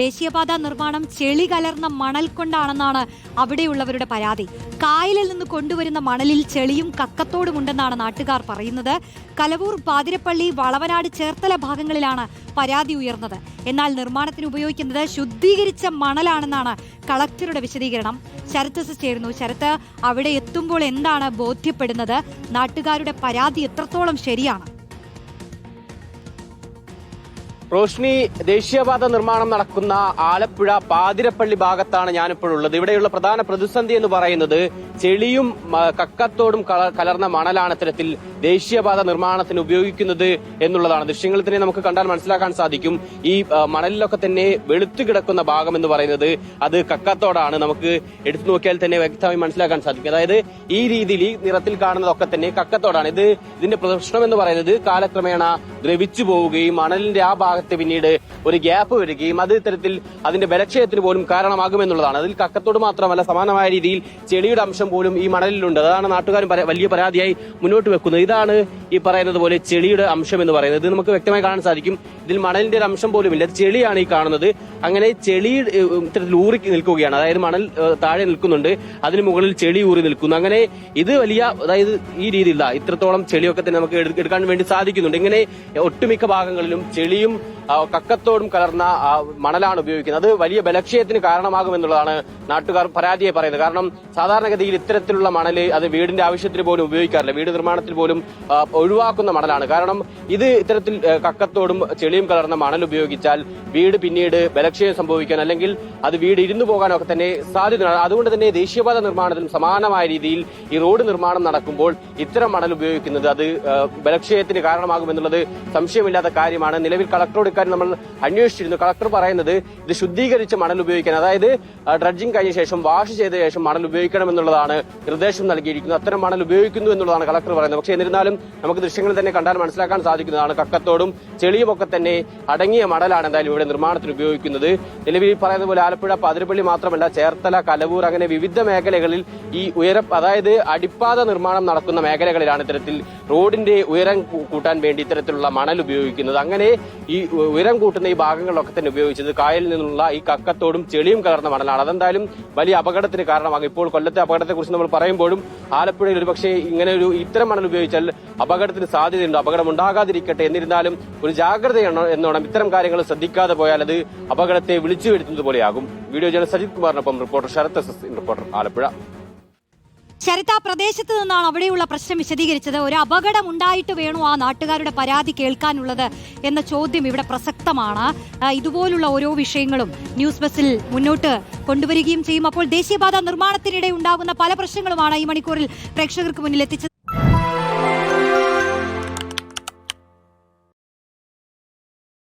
ദേശീയപാത നിർമ്മാണം ചെളി കലർന്ന മണൽ കൊണ്ടാണെന്നാണ് അവിടെയുള്ളവരുടെ പരാതി. കായലിൽ നിന്ന് കൊണ്ടുവരുന്ന മണലിൽ ചെളിയും കക്കത്തോടുമുണ്ടെന്നാണ് നാട്ടുകാർ പറയുന്നത്. കലവൂർ പാതിരപ്പള്ളി വളവനാട് ചേർത്തല ഭാഗങ്ങളിലാണ് പരാതി ഉയർന്നത്. എന്നാൽ നിർമ്മാണത്തിന് ഉപയോഗിക്കുന്നത് ശുദ്ധീകരിച്ച മണലാണെന്നാണ് കളക്ടറുടെ വിശദീകരണം. ശരത് ചേരുന്നു ശരത്ത് അവിടെ എത്തുമ്പോൾ എന്താണ് ബോധ്യപ്പെടുന്നത്? നാട്ടുകാരുടെ പരാതി എത്രത്തോളം ശരിയാണ്? റോഷ്നി ദേശീയപാത നിർമ്മാണം നടക്കുന്ന ആലപ്പുഴ പാതിരപ്പള്ളി ഭാഗത്താണ് ഞാനിപ്പോൾ ഉള്ളത്. ഇവിടെയുള്ള പ്രധാന പ്രതിസന്ധി എന്ന് പറയുന്നത് ചെളിയും കക്കത്തോടും കലർന്ന മണലാണ് ഇത്തരത്തിൽ ദേശീയപാത നിർമ്മാണത്തിന് ഉപയോഗിക്കുന്നത് എന്നുള്ളതാണ്. ദൃശ്യങ്ങളിൽ തന്നെ നമുക്ക് കണ്ടാൽ മനസ്സിലാക്കാൻ സാധിക്കും. ഈ മണലിലൊക്കെ തന്നെ വെളുത്തു കിടക്കുന്ന ഭാഗം എന്ന് പറയുന്നത് അത് കക്കത്തോടാണ്. നമുക്ക് എടുത്തു നോക്കിയാൽ തന്നെ വ്യക്തമായി മനസ്സിലാക്കാൻ സാധിക്കും. അതായത് ഈ രീതിയിൽ ഈ നിറത്തിൽ കാണുന്നതൊക്കെ തന്നെ കക്കത്തോടാണ്. ഇത് ഇതിന്റെ പ്രശ്നം എന്ന് പറയുന്നത് കാലക്രമേണ ദ്രവിച്ചു പോവുകയും മണലിന്റെ ആ ഭാഗത്ത് പിന്നീട് ഒരു ഗ്യാപ്പ് വരികയും അത് ഇത്തരത്തിൽ അതിന്റെ ബലക്ഷയത്തിന് പോലും കാരണമാകുമെന്നുള്ളതാണ്. അതിൽ കക്കത്തോട് മാത്രമല്ല സമാനമായ രീതിയിൽ ചെളിയുടെ അംശം പോലും ഈ മണലിലുണ്ട്. അതാണ് നാട്ടുകാരും വലിയ പരാതിയായി മുന്നോട്ട് വെക്കുന്നത്. ഇതാണ് ഈ പറയുന്നത് പോലെ ചെളിയുടെ അംശം എന്ന് പറയുന്നത്. ഇത് നമുക്ക് വ്യക്തമായി കാണാൻ സാധിക്കും. ഇതിൽ മണലിന്റെ ഒരു അംശം പോലും ഇല്ല. ചെളിയാണ് ഈ കാണുന്നത്. അങ്ങനെ ചെളി ഇത്തരത്തിൽ ഊറി നിൽക്കുകയാണ്. അതായത് മണൽ താഴെ നിൽക്കുന്നുണ്ട്. അതിന് മുകളിൽ ചെളി ഊറി നിൽക്കുന്നു. അങ്ങനെ ഇത് വലിയ അതായത് ഈ രീതിയിലാണ് ഇത്രത്തോളം ചെളിയൊക്കെ തന്നെ നമുക്ക് എടുക്കാൻ വേണ്ടി സാധിക്കുന്നുണ്ട്. ഇങ്ങനെ ഒട്ടുമിക്ക ഭാഗങ്ങളിലും ചെളിയും കക്കത്തോടും കലർന്ന മണലാണ് ഉപയോഗിക്കുന്നത്. അത് വലിയ ബലക്ഷയത്തിന് കാരണമാകുമെന്നുള്ളതാണ് നാട്ടുകാർ പരാതിയെ പറയുന്നത്. കാരണം സാധാരണഗതിയിൽ ഇത്തരത്തിലുള്ള മണൽ അത് വീടിന്റെ ആവശ്യത്തിന് പോലും ഉപയോഗിക്കാറില്ല. വീട് നിർമ്മാണത്തിൽ പോലും ഒഴിവാക്കുന്ന മണലാണ്. കാരണം ഇത് ഇത്തരത്തിൽ കക്കത്തോടും ചെളിയും കലർന്ന മണൽ ഉപയോഗിച്ചാൽ വീട് പിന്നീട് ബലക്ഷയം സംഭവിക്കാൻ അല്ലെങ്കിൽ അത് വീട് ഇരുന്നു പോകാനൊക്കെ തന്നെ സാധ്യതയാണ് അതുകൊണ്ട് തന്നെ ദേശീയപാത നിർമ്മാണത്തിലും സമാനമായ രീതിയിൽ ഈ റോഡ് നിർമ്മാണം നടക്കുമ്പോൾ ഇത്തരം മണൽ ഉപയോഗിക്കുന്നത് അത് ബലക്ഷയത്തിന് കാരണമാകുമെന്നുള്ളത് സംശയമില്ലാത്ത കാര്യമാണ്. നിലവിൽ കളക്ടറോട് ഇക്കാര്യം നമ്മൾ അന്വേഷിച്ചിരുന്നു. കളക്ടർ പറയുന്നത് ഇത് ശുദ്ധീകരിച്ച മണൽ ഉപയോഗിക്കാൻ അതായത് ഡ്രഡ്ജിംഗ് കഴിഞ്ഞ ശേഷം വാഷ് ചെയ്ത ശേഷം മണൽ ഉപയോഗിക്കണം എന്നുള്ളതാണ് നിർദ്ദേശം നൽകിയിരിക്കുന്നത്. അത്തരം മണൽ ഉപയോഗിക്കുന്നു എന്നുള്ളതാണ് കളക്ടർ പറയുന്നത്. പക്ഷേ എന്നിരുന്നാലും നമുക്ക് ദൃശ്യങ്ങൾ തന്നെ കണ്ടാൽ മനസ്സിലാക്കാൻ സാധിക്കുന്നതാണ് കക്കത്തോടും ചെളിയുമൊക്കെ തന്നെ അടങ്ങിയ മണലാണ് എന്തായാലും ഇവിടെ നിർമ്മാണത്തിന് ഉപയോഗിക്കുന്നത്. നിലവിൽ പറയുന്ന പോലെ ആലപ്പുഴ പതിരപ്പള്ളി മാത്രമല്ല ചേർത്തല കലവൂർ അങ്ങനെ വിവിധ മേഖലകളിൽ ഈ ഉയര അതായത് അടിപ്പാത നിർമ്മാണം നടക്കുന്ന മേഖലകളിലാണ് ഇത്തരത്തിൽ റോഡിന്റെ ഉയരം കൂട്ടാൻ വേണ്ടി ഇത്തരത്തിലുള്ള മണൽ ഉപയോഗിക്കുന്നത്. അങ്ങനെ ഈ ഉയരം കൂട്ടുന്ന ഈ ഭാഗങ്ങളിലൊക്കെ തന്നെ ഉപയോഗിച്ചത് കായലിൽ നിന്നുള്ള ഈ കക്കത്തോടും ചെളിയും കലർന്ന മണലാണ്. അതെന്തായാലും വലിയ അപകടത്തിന് കാരണമാകും. ഇപ്പോൾ കൊല്ലത്തെ അപകടത്തെക്കുറിച്ച് നമ്മൾ പറയുമ്പോഴും ആലപ്പുഴയിൽ ഒരുപക്ഷെ ഇങ്ങനെ ഒരു ഇത്തരം മണൽ ഉപയോഗിച്ചാൽ അപകടത്തിന് സാധ്യതയുണ്ട്. അപകടം ഉണ്ടാകാതിരിക്കട്ടെ എന്നിരുന്നാലും ഒരു ജാഗ്രതയാണ് എന്നോണം ഇത്തരം കാര്യങ്ങൾ ശ്രദ്ധിക്കാതെ പോയാൽ അത് അപകടത്തെ വിളിച്ചു വരുത്തുന്നത് പോലെയാകും. Video journal Sajith കുമാറിനൊപ്പം reporter Sarath S reporter Alappuzha. Sarath പ്രദേശത്ത് നിന്നാണ് അവിടെയുള്ള പ്രശ്നം വിശദീകരിച്ചത്. ഒരു അപകടം ഉണ്ടായിട്ട് വേണോ ആ നാട്ടുകാരുടെ പരാതി കേൾക്കാനുള്ളത് എന്ന ചോദ്യം ഇവിടെ പ്രസക്തമാണ്. ഇതുപോലുള്ള ഓരോ വിഷയങ്ങളും ന്യൂസ് ബസ്സിൽ മുന്നോട്ട് കൊണ്ടുവരികയും ചെയ്യും. അപ്പോൾ ദേശീയപാത നിർമ്മാണത്തിനിടെ ഉണ്ടാകുന്ന പല പ്രശ്നങ്ങളുമാണ് ഈ മണിക്കൂറിൽ പ്രേക്ഷകർക്ക് മുന്നിൽ എത്തിച്ചത്